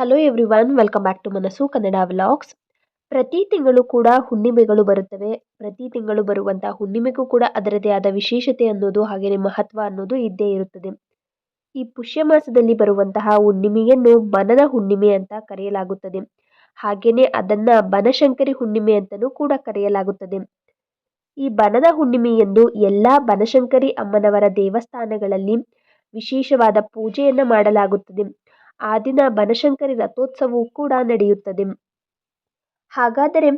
Hello everyone welcome back to Manassu Kannada vlogs ಪ್ರತಿ ತಿಂಗಳು ಕೂಡ ಹುಣ್ಣಿಮೆಗಳು ಬರುತ್ತವೆ. ಪ್ರತಿ ತಿಂಗಳು ಬರುವಂಥ ಹುಣ್ಣಿಮೆಗೂ ಕೂಡ ಅದರದೇ ಆದ ವಿಶೇಷತೆ ಅನ್ನೋದು ಹಾಗೆಯೇ ಮಹತ್ವ ಅನ್ನೋದು ಇದ್ದೇ ಇರುತ್ತದೆ. ಈ ಪುಷ್ಯ ಮಾಸದಲ್ಲಿ ಬರುವಂತಹ ಹುಣ್ಣಿಮೆಯನ್ನು ಬನದ ಹುಣ್ಣಿಮೆ ಅಂತ ಕರೆಯಲಾಗುತ್ತದೆ. ಹಾಗೆಯೇ ಅದನ್ನು ಬನಶಂಕರಿ ಹುಣ್ಣಿಮೆ ಅಂತಲೂ ಕೂಡ ಕರೆಯಲಾಗುತ್ತದೆ. ಈ ಬನದ ಹುಣ್ಣಿಮೆಯಂದು ಎಲ್ಲ ಬನಶಂಕರಿ ಅಮ್ಮನವರ ದೇವಸ್ಥಾನಗಳಲ್ಲಿ ವಿಶೇಷವಾದ ಪೂಜೆಯನ್ನು ಮಾಡಲಾಗುತ್ತದೆ. ಆ ದಿನ ಬನಶಂಕರಿ ರಥೋತ್ಸವವು ಕೂಡ ನಡೆಯುತ್ತದೆ. ಹಾಗಾದರೆ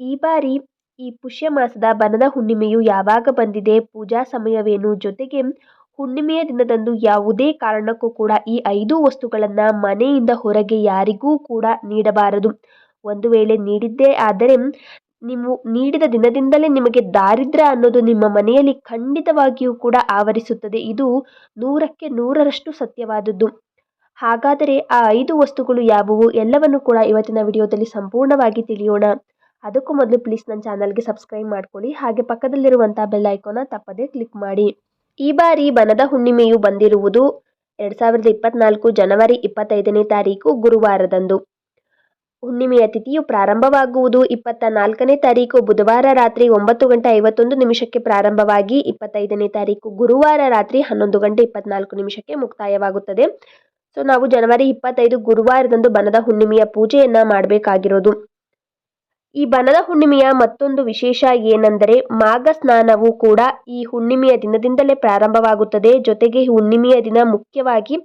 ಈ ಬಾರಿ ಈ ಪುಷ್ಯ ಮಾಸದ ಬನದ ಹುಣ್ಣಿಮೆಯು ಯಾವಾಗ ಬಂದಿದೆ? ಪೂಜಾ ಸಮಯವೇನು? ಜೊತೆಗೆ ಹುಣ್ಣಿಮೆಯ ದಿನದಂದು ಯಾವುದೇ ಕಾರಣಕ್ಕೂ ಕೂಡ ಈ ಐದು ವಸ್ತುಗಳನ್ನು ಮನೆಯಿಂದ ಹೊರಗೆ ಯಾರಿಗೂ ಕೂಡ ನೀಡಬಾರದು. ಒಂದು ವೇಳೆ ನೀಡಿದ್ದೇ ಆದರೆ ನೀವು ನೀಡಿದ ದಿನದಿಂದಲೇ ನಿಮಗೆ ದಾರಿದ್ರ ಅನ್ನೋದು ನಿಮ್ಮ ಮನೆಯಲ್ಲಿ ಖಂಡಿತವಾಗಿಯೂ ಕೂಡ ಆವರಿಸುತ್ತದೆ. ಇದು ನೂರಕ್ಕೆ ನೂರರಷ್ಟು ಸತ್ಯವಾದದ್ದು. ಹಾಗಾದರೆ ಆ ಐದು ವಸ್ತುಗಳು ಯಾವುವು? ಎಲ್ಲವನ್ನು ಕೂಡ ಇವತ್ತಿನ ವಿಡಿಯೋದಲ್ಲಿ ಸಂಪೂರ್ಣವಾಗಿ ತಿಳಿಯೋಣ. ಅದಕ್ಕೂ ಮೊದಲು ಪ್ಲೀಸ್ ನನ್ನ ಚಾನಲ್ಗೆ ಸಬ್ಸ್ಕ್ರೈಬ್ ಮಾಡ್ಕೊಳ್ಳಿ. ಹಾಗೆ ಪಕ್ಕದಲ್ಲಿರುವಂಥ ಬೆಲ್ ಐಕೋನ ತಪ್ಪದೇ ಕ್ಲಿಕ್ ಮಾಡಿ. ಈ ಬಾರಿ ಬನದ ಹುಣ್ಣಿಮೆಯು ಬಂದಿರುವುದು ಎರಡು ಸಾವಿರದ ಇಪ್ಪತ್ನಾಲ್ಕು ಜನವರಿ ಇಪ್ಪತ್ತೈದನೇ ತಾರೀಕು ಗುರುವಾರದಂದು. ಹುಣ್ಣಿಮೆಯ ತಿಥಿಯು ಪ್ರಾರಂಭವಾಗುವುದು ಇಪ್ಪತ್ತ ನಾಲ್ಕನೇ ತಾರೀಕು ಬುಧವಾರ ರಾತ್ರಿ ಒಂಬತ್ತು ಗಂಟೆ ಐವತ್ತೊಂದು ನಿಮಿಷಕ್ಕೆ ಪ್ರಾರಂಭವಾಗಿ ಇಪ್ಪತ್ತೈದನೇ ತಾರೀಕು ಗುರುವಾರ ರಾತ್ರಿ ಹನ್ನೊಂದು ಗಂಟೆ ಇಪ್ಪತ್ನಾಲ್ಕು ನಿಮಿಷಕ್ಕೆ ಮುಕ್ತಾಯವಾಗುತ್ತದೆ. ಸೊ ನಾವು ಜನವರಿ ಇಪ್ಪತ್ತೈದು ಗುರುವಾರದಂದು ಬನದ ಹುಣ್ಣಿಮೆಯ ಪೂಜೆಯನ್ನು ಮಾಡಬೇಕಾಗಿರೋದು. ಈ ಬನದ ಹುಣ್ಣಿಮೆಯ ಮತ್ತೊಂದು ವಿಶೇಷ ಏನೆಂದರೆ ಮಾಘ ಸ್ನಾನವು ಕೂಡ ಈ ಹುಣ್ಣಿಮೆಯ ದಿನದಿಂದಲೇ ಪ್ರಾರಂಭವಾಗುತ್ತದೆ. ಜೊತೆಗೆ ಹುಣ್ಣಿಮೆಯ ದಿನ ಮುಖ್ಯವಾಗಿ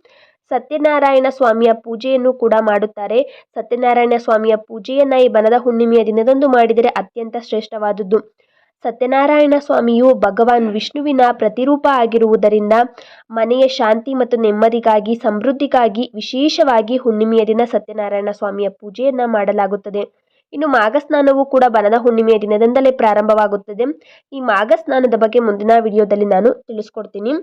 ಸತ್ಯನಾರಾಯಣ ಸ್ವಾಮಿಯ ಪೂಜೆಯನ್ನು ಕೂಡ ಮಾಡುತ್ತಾರೆ. ಸತ್ಯನಾರಾಯಣ ಸ್ವಾಮಿಯ ಪೂಜೆಯನ್ನು ಈ ಬನದ ಹುಣ್ಣಿಮೆಯ ದಿನದಂದು ಮಾಡಿದರೆ ಅತ್ಯಂತ ಶ್ರೇಷ್ಠವಾದದ್ದು. ಸತ್ಯನಾರಾಯಣ ಸ್ವಾಮಿಯು ಭಗವಾನ್ ವಿಷ್ಣುವಿನ ಪ್ರತಿರೂಪ ಆಗಿರುವುದರಿಂದ ಮನೆಯ ಶಾಂತಿ ಮತ್ತು ನೆಮ್ಮದಿಗಾಗಿ, ಸಮೃದ್ಧಿಗಾಗಿ ವಿಶೇಷವಾಗಿ ಹುಣ್ಣಿಮೆಯ ದಿನ ಸತ್ಯನಾರಾಯಣ ಸ್ವಾಮಿಯ ಪೂಜೆಯನ್ನು ಮಾಡಲಾಗುತ್ತದೆ. ಇನ್ನು ಮಾಘ ಸ್ನಾನವು ಕೂಡ ಬನದ ಹುಣ್ಣಿಮೆಯ ದಿನದಿಂದಲೇ ಪ್ರಾರಂಭವಾಗುತ್ತದೆ. ಈ ಮಾಘ ಸ್ನಾನದ ಬಗ್ಗೆ ಮುಂದಿನ ವಿಡಿಯೋದಲ್ಲಿ ನಾನು ತಿಳಿಸ್ಕೊಡ್ತೀನಿ.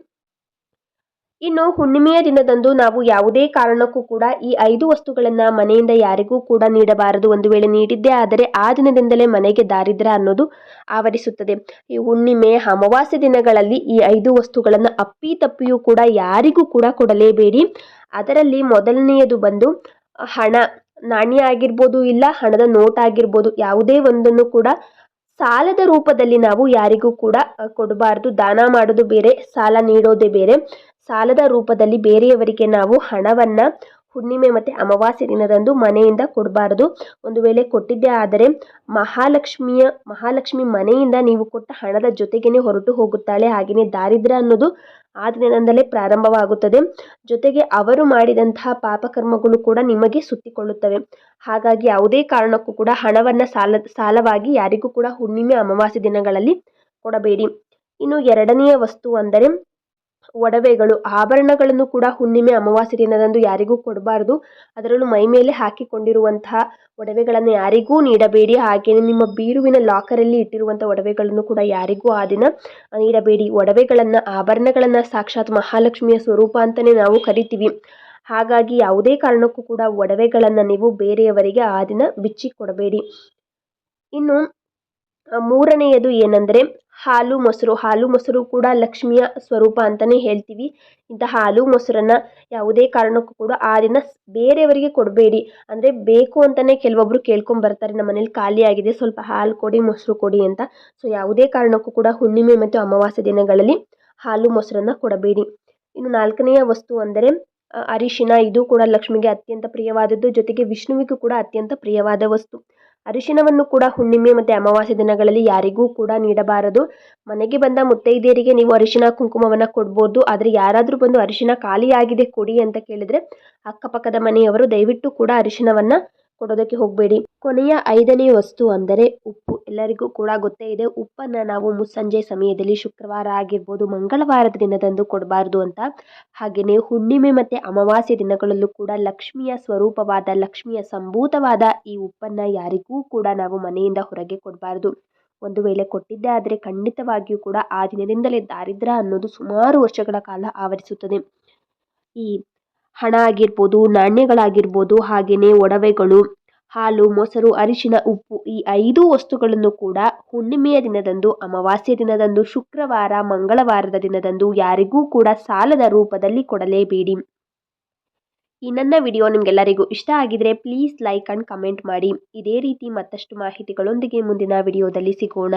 ಇನ್ನು ಹುಣ್ಣಿಮೆಯ ದಿನದಂದು ನಾವು ಯಾವುದೇ ಕಾರಣಕ್ಕೂ ಕೂಡ ಈ ಐದು ವಸ್ತುಗಳನ್ನು ಮನೆಯಿಂದ ಯಾರಿಗೂ ಕೂಡ ನೀಡಬಾರದು. ಒಂದು ವೇಳೆ ನೀಡಿದ್ದೇ ಆದರೆ ಆ ದಿನದಿಂದಲೇ ಮನೆಗೆ ದಾರಿದ್ರ್ಯ ಅನ್ನೋದು ಆವರಿಸುತ್ತದೆ. ಈ ಹುಣ್ಣಿಮೆ, ಅಮಾವಾಸ್ಯ ದಿನಗಳಲ್ಲಿ ಈ ಐದು ವಸ್ತುಗಳನ್ನು ಅಪ್ಪಿ ತಪ್ಪಿಯೂ ಕೂಡ ಯಾರಿಗೂ ಕೂಡ ಕೊಡಲೇಬೇಡಿ. ಅದರಲ್ಲಿ ಮೊದಲನೆಯದು ಬಂದು ಹಣ. ನಾಣ್ಯ ಆಗಿರ್ಬೋದು ಇಲ್ಲ ಹಣದ ನೋಟ್ ಆಗಿರ್ಬೋದು ಯಾವುದೇ ಒಂದನ್ನು ಕೂಡ ಸಾಲದ ರೂಪದಲ್ಲಿ ನಾವು ಯಾರಿಗೂ ಕೂಡ ಕೊಡಬಾರ್ದು. ದಾನ ಮಾಡೋದು ಬೇರೆ, ಸಾಲ ನೀಡೋದೇ ಬೇರೆ. ಸಾಲದ ರೂಪದಲ್ಲಿ ಬೇರೆಯವರಿಗೆ ನಾವು ಹಣವನ್ನು ಹುಣ್ಣಿಮೆ ಮತ್ತು ಅಮಾವಾಸ್ಯೆ ದಿನದಂದು ಮನೆಯಿಂದ ಕೊಡಬಾರದು. ಒಂದು ವೇಳೆ ಕೊಟ್ಟಿದ್ದೇ ಆದರೆ ಮಹಾಲಕ್ಷ್ಮಿಯ, ಮಹಾಲಕ್ಷ್ಮಿ ಮನೆಯಿಂದ ನೀವು ಕೊಟ್ಟ ಹಣದ ಜೊತೆಗೇ ಹೊರಟು ಹೋಗುತ್ತಾಳೆ. ಹಾಗೆಯೇ ದಾರಿದ್ರ್ಯ ಅನ್ನೋದು ಆ ದಿನದಿಂದಲೇ ಪ್ರಾರಂಭವಾಗುತ್ತದೆ. ಜೊತೆಗೆ ಅವರು ಮಾಡಿದಂತಹ ಪಾಪಕರ್ಮಗಳು ಕೂಡ ನಿಮಗೆ ಸುತ್ತಿಕೊಳ್ಳುತ್ತವೆ. ಹಾಗಾಗಿ ಯಾವುದೇ ಕಾರಣಕ್ಕೂ ಕೂಡ ಹಣವನ್ನು ಸಾಲ, ಸಾಲವಾಗಿ ಯಾರಿಗೂ ಕೂಡ ಹುಣ್ಣಿಮೆ, ಅಮಾವಾಸ್ಯೆ ದಿನಗಳಲ್ಲಿ ಕೊಡಬೇಡಿ. ಇನ್ನು ಎರಡನೆಯ ವಸ್ತು ಅಂದರೆ ಒಡವೆಗಳು, ಆಭರಣಗಳನ್ನು ಕೂಡ ಹುಣ್ಣಿಮೆ, ಅಮಾವಾಸ್ಯೆ ದಿನದಂದು ಯಾರಿಗೂ ಕೊಡಬಾರ್ದು. ಅದರಲ್ಲೂ ಮೈ ಮೇಲೆ ಹಾಕಿಕೊಂಡಿರುವಂತಹ ಒಡವೆಗಳನ್ನು ಯಾರಿಗೂ ನೀಡಬೇಡಿ. ಹಾಗೆಯೇ ನಿಮ್ಮ ಬೀರುವಿನ ಲಾಕರಲ್ಲಿ ಇಟ್ಟಿರುವಂಥ ಒಡವೆಗಳನ್ನು ಕೂಡ ಯಾರಿಗೂ ಆ ದಿನ ನೀಡಬೇಡಿ. ಒಡವೆಗಳನ್ನು, ಆಭರಣಗಳನ್ನು ಸಾಕ್ಷಾತ್ ಮಹಾಲಕ್ಷ್ಮಿಯ ಸ್ವರೂಪ ಅಂತಲೇ ನಾವು ಕರಿತೀವಿ. ಹಾಗಾಗಿ ಯಾವುದೇ ಕಾರಣಕ್ಕೂ ಕೂಡ ಒಡವೆಗಳನ್ನು ನೀವು ಬೇರೆಯವರಿಗೆ ಆ ದಿನ ಬಿಚ್ಚಿ ಕೊಡಬೇಡಿ ಇನ್ನು ಮೂರನೆಯದು ಏನಂದರೆ ಹಾಲು ಮೊಸರು. ಹಾಲು ಮೊಸರು ಕೂಡ ಲಕ್ಷ್ಮಿಯ ಸ್ವರೂಪ ಅಂತಲೇ ಹೇಳ್ತೀವಿ. ಇಂಥ ಹಾಲು ಮೊಸರನ್ನು ಯಾವುದೇ ಕಾರಣಕ್ಕೂ ಕೂಡ ಆ ದಿನ ಬೇರೆಯವರಿಗೆ ಕೊಡಬೇಡಿ. ಅಂದರೆ ಬೇಕು ಅಂತಲೇ ಕೆಲವೊಬ್ಬರು ಕೇಳ್ಕೊಂಬರ್ತಾರೆ ನಮ್ಮ ಮನೇಲಿ ಖಾಲಿಯಾಗಿದೆ ಸ್ವಲ್ಪ ಹಾಲು ಕೊಡಿ, ಮೊಸರು ಕೊಡಿ ಅಂತ. ಸೊ ಯಾವುದೇ ಕಾರಣಕ್ಕೂ ಕೂಡ ಹುಣ್ಣಿಮೆ ಮತ್ತು ಅಮಾವಾಸ್ಯೆ ದಿನಗಳಲ್ಲಿ ಹಾಲು ಮೊಸರನ್ನು ಕೊಡಬೇಡಿ. ಇನ್ನು ನಾಲ್ಕನೆಯ ವಸ್ತು ಅಂದರೆ ಅರಿಶಿನ. ಇದು ಕೂಡ ಲಕ್ಷ್ಮಿಗೆ ಅತ್ಯಂತ ಪ್ರಿಯವಾದದ್ದು. ಜೊತೆಗೆ ವಿಷ್ಣುವಿಗೂ ಕೂಡ ಅತ್ಯಂತ ಪ್ರಿಯವಾದ ವಸ್ತು. ಅರಿಶಿನವನ್ನು ಕೂಡ ಹುಣ್ಣಿಮೆ ಮತ್ತು ಅಮಾವಾಸ್ಯೆ ದಿನಗಳಲ್ಲಿ ಯಾರಿಗೂ ಕೂಡ ನೀಡಬಾರದು. ಮನೆಗೆ ಬಂದ ಮುತ್ತೈದೆಯರಿಗೆ ನೀವು ಅರಿಶಿನ ಕುಂಕುಮವನ್ನು ಕೊಡ್ಬೋದು. ಆದರೆ ಯಾರಾದರೂ ಬಂದು ಅರಿಶಿನ ಖಾಲಿಯಾಗಿದೆ ಕೊಡಿ ಅಂತ ಕೇಳಿದರೆ ಅಕ್ಕಪಕ್ಕದ ಮನೆಯವರು ದಯವಿಟ್ಟು ಕೂಡ ಅರಿಶಿನವನ್ನು ಕೊಡೋದಕ್ಕೆ ಹೋಗಬೇಡಿ. ಕೊನೆಯ ಐದನೇ ವಸ್ತು ಅಂದರೆ ಉಪ್ಪು. ಎಲ್ಲರಿಗೂ ಕೂಡ ಗೊತ್ತೇ ಇದೆ, ಉಪ್ಪನ್ನು ನಾವು ಮುಸ್ಸಂಜೆ ಸಮಯದಲ್ಲಿ ಶುಕ್ರವಾರ ಆಗಿರ್ಬೋದು, ಮಂಗಳವಾರದ ದಿನದಂದು ಕೊಡಬಾರ್ದು ಅಂತ. ಹಾಗೆಯೇ ಹುಣ್ಣಿಮೆ ಮತ್ತು ಅಮಾವಾಸ್ಯೆ ದಿನಗಳಲ್ಲೂ ಕೂಡ ಲಕ್ಷ್ಮಿಯ ಸ್ವರೂಪವಾದ, ಲಕ್ಷ್ಮಿಯ ಸಂಭೂತವಾದ ಈ ಉಪ್ಪನ್ನು ಯಾರಿಗೂ ಕೂಡ ನಾವು ಮನೆಯಿಂದ ಹೊರಗೆ ಕೊಡಬಾರ್ದು. ಒಂದು ವೇಳೆ ಕೊಟ್ಟಿದ್ದೇ ಆದರೆ ಖಂಡಿತವಾಗಿಯೂ ಕೂಡ ಆ ದಿನದಿಂದಲೇ ದಾರಿದ್ರ ಅನ್ನೋದು ಸುಮಾರು ವರ್ಷಗಳ ಕಾಲ ಆವರಿಸುತ್ತದೆ. ಈ ಹಣ ಆಗಿರ್ಬೋದು, ನಾಣ್ಯಗಳಾಗಿರ್ಬೋದು ಹಾಗೆಯೇ ಒಡವೆಗಳು, ಹಾಲು, ಮೊಸರು ಅರಿಶಿನ ಉಪ್ಪು ಈ ಐದು ವಸ್ತುಗಳನ್ನು ಕೂಡ ಹುಣ್ಣಿಮೆಯ ದಿನದಂದು ಅಮಾವಾಸ್ಯೆ ದಿನದಂದು, ಶುಕ್ರವಾರ, ಮಂಗಳವಾರದ ದಿನದಂದು ಯಾರಿಗೂ ಕೂಡ ಸಾಲದ ರೂಪದಲ್ಲಿ ಕೊಡಲೇಬೇಡಿ. ಈ ನನ್ನ ವಿಡಿಯೋ ನಿಮಗೆಲ್ಲರಿಗೂ ಇಷ್ಟ ಆಗಿದ್ರೆ ಪ್ಲೀಸ್ ಲೈಕ್ ಆ್ಯಂಡ್ ಕಮೆಂಟ್ ಮಾಡಿ. ಇದೇ ರೀತಿ ಮತ್ತಷ್ಟು ಮಾಹಿತಿಗಳೊಂದಿಗೆ ಮುಂದಿನ ವಿಡಿಯೋದಲ್ಲಿ ಸಿಗೋಣ.